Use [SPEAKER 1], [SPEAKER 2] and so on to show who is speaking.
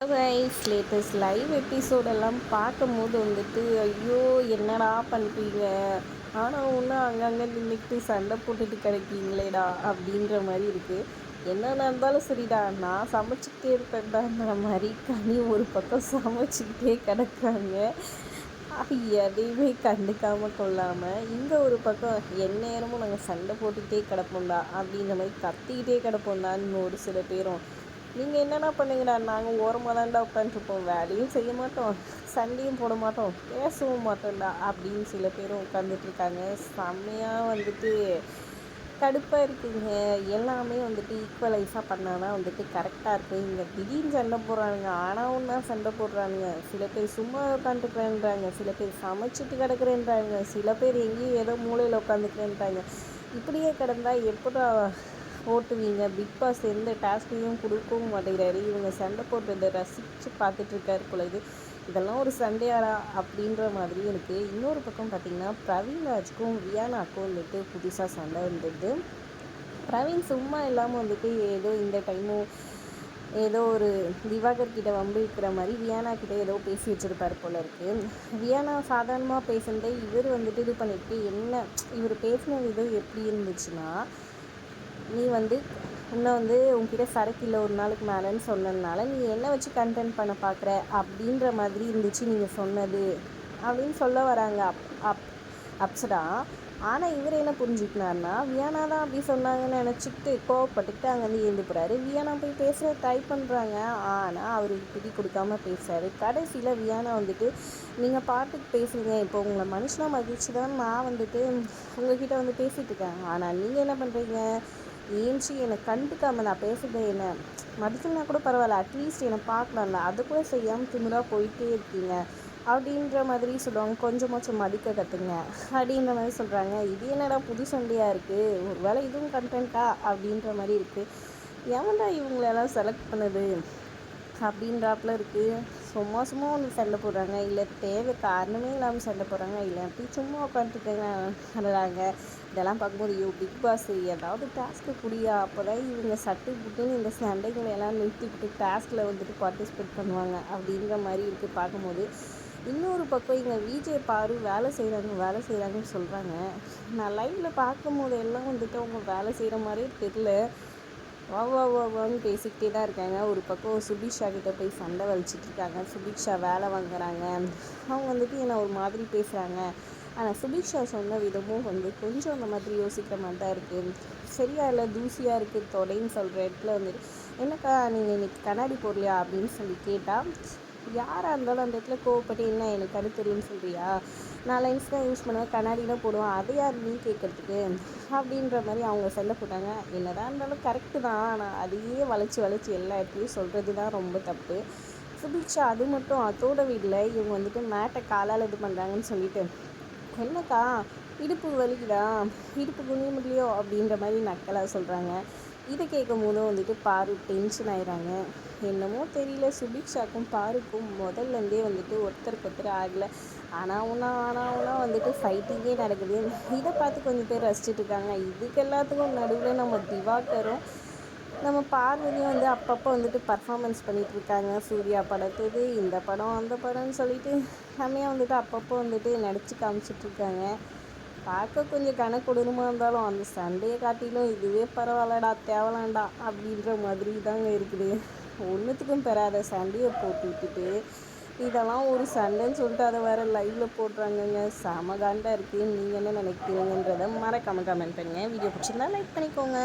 [SPEAKER 1] Guys latest live எபிசோடெல்லாம் பார்க்கும்போது வந்துட்டு ஐயோ என்னடா பண்ணுறீங்க ஆனால் ஒன்றும் அங்கங்கே நின்றுட்டு சண்டை போட்டுட்டு கிடைக்கீங்களேடா அப்படின்ற மாதிரி இருக்குது என்ன நடந்தாலும் சரிடா நான் சமைச்சிக்கிட்டே இருப்பேன்டான்ற மாதிரி கனி ஒரு பக்கம் சமைச்சிக்கிட்டே கிடக்குறாங்க எதையுமே கண்டுக்காமல் கொள்ளாமல் இங்கே ஒரு பக்கம் எந்நேரமும் நாங்கள் சண்டை போட்டுக்கிட்டே கிடப்போம்டா அப்படின்ற மாதிரி கத்திக்கிட்டே கிடப்போம்டான்னு ஒரு சில பேரும் நீங்கள் என்னென்ன பண்ணுங்கடா? நாங்கள் ஓரமாக தான்டா உட்காந்துருப்போம் வேலையும் செய்ய மாட்டோம். சண்டையும் போட மாட்டோம். பேசவும் மாட்டோம்டா. அப்படின்னு சில பேரும் உட்காந்துட்ருக்காங்க செம்மையாக வந்துட்டு கடுப்பாக இருக்குங்க. எல்லாமே வந்துட்டு ஈக்குவலைஸாக பண்ணாதான் வந்துட்டு கரெக்டாக இருக்குது இங்கே திடீர்னு சண்டை போடுறானுங்க. ஆனால் ஒன்றா சண்டை போடுறானுங்க. சில பேர் சும்மா உட்காந்துக்கிறேன்றாங்க சில பேர் சமைச்சிட்டு கிடக்குறேன்றாங்க. சில பேர் எங்கேயும் ஏதோ மூலையில் உட்காந்துக்கிறேன்றாங்க இப்படியே கிடந்தால் எப்படா ஓட்டுவீங்க பிக் பாஸ் எந்த டாஸ்க்கையும் கொடுக்கவும் மாட்டேங்கிறாரு. இவங்க சண்டை போட்டு ரசித்து பார்த்துட்ருக்காரு போல இது. இதெல்லாம் ஒரு சண்டையாரா அப்படின்ற மாதிரி இருக்குது இன்னொரு பக்கம் பார்த்திங்கன்னா பிரவீன்ராஜ்க்கும் வியானாக்கும் வந்துட்டு புதுசாக சண்டை வந்தது பிரவீன் சும்மா இல்லாமல் வந்துட்டு ஏதோ இந்த டைமும் ஏதோ ஒரு திவாகர் கிட்ட வம்பு இருக்கிற மாதிரி வியானா கிட்ட ஏதோ பேசி வச்சுருப்பார் போல இருக்குது வியானா சாதாரணமாக பேசுனதே இவர் வந்துட்டு இது பண்ணிட்டு என்ன இவர் பேசின விதம் எப்படி இருந்துச்சுன்னா நீ வந்து இன்னும் வந்து உங்ககிட்ட சரக்கு இல்லை ஒரு நாளுக்கு மேலேன்னு சொன்னதுனால நீ என்ன வச்சு கண்டென்ட் பண்ண பார்க்குற அப்படின்ற மாதிரி இருந்துச்சு நீங்கள் சொன்னது அப்படின்னு சொல்ல வராங்க அப் அப் அப்சடா ஆனால் இவர் என்ன புரிஞ்சுக்கினார்னா வியானா தான் அப்படி சொன்னாங்கன்னு நினச்சிக்கிட்டு கோவப்பட்டுக்கிட்டு அங்கேருந்து எழுந்து போகிறாரு வியானா போய் பேச ட்ரை பண்ணுறாங்க ஆனால் அவருக்கு பிடி கொடுக்காம பேசுகிறாரு கடைசியில் வியானா வந்துட்டு நீங்கள் பாட்டுக்கு பேசுகிறீங்க இப்போ உங்களை மனுஷனாக மகிழ்ச்சி தான் நான் வந்துட்டு உங்ககிட்ட வந்து பேசிகிட்டு இருக்கேன். ஆனால் நீங்கள் என்ன பண்ணுறீங்க ஏன்ச்சி என்னை கண்டுக்காமல் நான் பேசுகிறது என்ன மதிக்கலனா கூட பரவாயில்ல அட்லீஸ்ட் என்னை பார்க்கலாம்ல. அது கூட செய்யாமல் திமிராக போயிட்டே இருக்கீங்க. அப்படின்ற மாதிரி சொல்லுவாங்க. கொஞ்சமாச்சும் மதிக்க கற்றுங்க அப்படின்ற மாதிரி சொல்கிறாங்க இது என்னடா புது சண்டையாக இருக்குது ஒரு வேளை இதுவும் கண்டென்ட்டா அப்படின்ற மாதிரி இருக்குது எவன்டா இவங்களெல்லாம் செலக்ட் பண்ணுது? அப்படின்றாப்புல இருக்குது சும்மா சும்மா வந்து சண்டை போடுறாங்க. இல்லை தேவை காரணமே இல்லாமல் சண்டை போடுறாங்க. இல்லாட்டி சும்மா உட்காந்துட்டுறாங்க இதெல்லாம் பார்க்கும்போது ஐயோ பிக் பாஸ் ஏதாவது டாஸ்க்கு குடியா? அப்போ தான் இவங்க சட்டு புட்டுன்னு இந்த சண்டைகளை எல்லாம் நிறுத்திக்கிட்டு டாஸ்கில் வந்துட்டு பார்ட்டிசிபேட் பண்ணுவாங்க. அப்படிங்கிற மாதிரி இருக்குது பார்க்கும்போது. இன்னொரு பக்கம் இங்கே விஜய் பாரு வேலை செய்கிறாங்க வேலை செய்கிறாங்கன்னு சொல்கிறாங்க நான் லைவில் பார்க்கும்போது எல்லாம் வந்துட்டு அவங்க வேலை செய்கிற மாதிரியே தெரில வா வா வான்னு பேசிக்கிட்டே தான் இருக்காங்க. ஒரு பக்கம் சுபிக்ஷா கிட்டே போய் சண்டை வலிச்சிட்ருக்காங்க. சுபிக்ஷா வேலை வாங்குறாங்க. அவங்க வந்துட்டு என்னை ஒரு மாதிரி பேசுகிறாங்க ஆனால் சுபிக்ஷா சொன்ன விதமும் வந்து கொஞ்சம் அந்த மாதிரி யோசிக்கிற மாதிரி தான் இருக்குது சரியா இல்லை தூசியாக இருக்குது தொடைன்னு சொல்கிற இடத்துல வந்துட்டு என்னக்கா நீங்கள் இன்னைக்கு கண்ணாடி போடலையா? அப்படின்னு சொல்லி கேட்டால் யாராக இருந்தாலும் அந்த இடத்துல கோவப்பட்டு என்ன எனக்கு கருத்து தெரியும்னு சொல்கிறியா நான் லென்ஸ் தான் யூஸ் பண்ணுவேன் கண்ணாடிலாம் போடுவேன் அதை யார் நீ கேட்குறதுக்கு? அப்படின்ற மாதிரி அவங்க சொல்ல போட்டாங்க. என்னதான் இருந்தாலும் கரெக்டு தான் ஆனால் அதையே வளைச்சி வளைச்சி எல்லா இடத்துலையும் சொல்கிறது தான் ரொம்ப தப்பு. சுபிக்ஷா அது மட்டும் அதோட வீட்டில் இவங்க வந்துட்டு மேட்டை காலால் இது பண்ணுறாங்கன்னு சொல்லிட்டு என்னக்கா இடுப்பு வலிக்குதா? இடுப்பு குனிய முடியலையோ? அப்படின்ற மாதிரி நக்கலாக சொல்கிறாங்க இதை கேட்கும் போதும் வந்துட்டு பாரு டென்ஷன் ஆயிடுறாங்க என்னமோ தெரியல சுபிக்ஷாக்கும் பாருக்கும் முதல்லேருந்தே வந்துட்டு ஒருத்தருக்கு ஒருத்தர் ஆகலை. ஆனால் ஒன்றா ஆனால் ஒன்றா வந்துட்டு ஃபைட்டிங்கே நடக்குது. இதை பார்த்து கொஞ்சம் பேர் ரசிச்சுட்டு இருக்காங்க. இதுக்கு எல்லாத்துக்கும் நடுவில் நம்ம திவாகரும் நம்ம பார்வதியும் வந்து அப்பப்போ வந்துட்டு பர்ஃபாமன்ஸ் பண்ணிகிட்ருக்காங்க சூர்யா படத்துது இந்த படம் அந்த படம்னு சொல்லிட்டு செம்மையாக வந்துட்டு அப்பப்போ வந்துட்டு நடித்து காமிச்சிட்ருக்காங்க பார்க்க கொஞ்சம் கணக்கொடூரமாக இருந்தாலும் அந்த சண்டையை காட்டிலும் இதுவே பரவாயில்லடா தேவலாண்டா அப்படின்ற மாதிரி தாங்க இருக்குது. ஒன்றுத்துக்கும் பெறாத சண்டையை போட்டு விட்டுட்டு இதெல்லாம் ஒரு சண்டைன்னு சொல்லிட்டு அதை வேறு லைவில் போடுறாங்கங்க. செம காண்டாக இருக்குது நீங்கள் என்ன நினைக்கிறீங்கன்றதை மறக்காமல் கமெண்ட் பண்ணுங்கள் வீடியோ பிடிச்சிருந்தா லைக் பண்ணிக்கோங்க.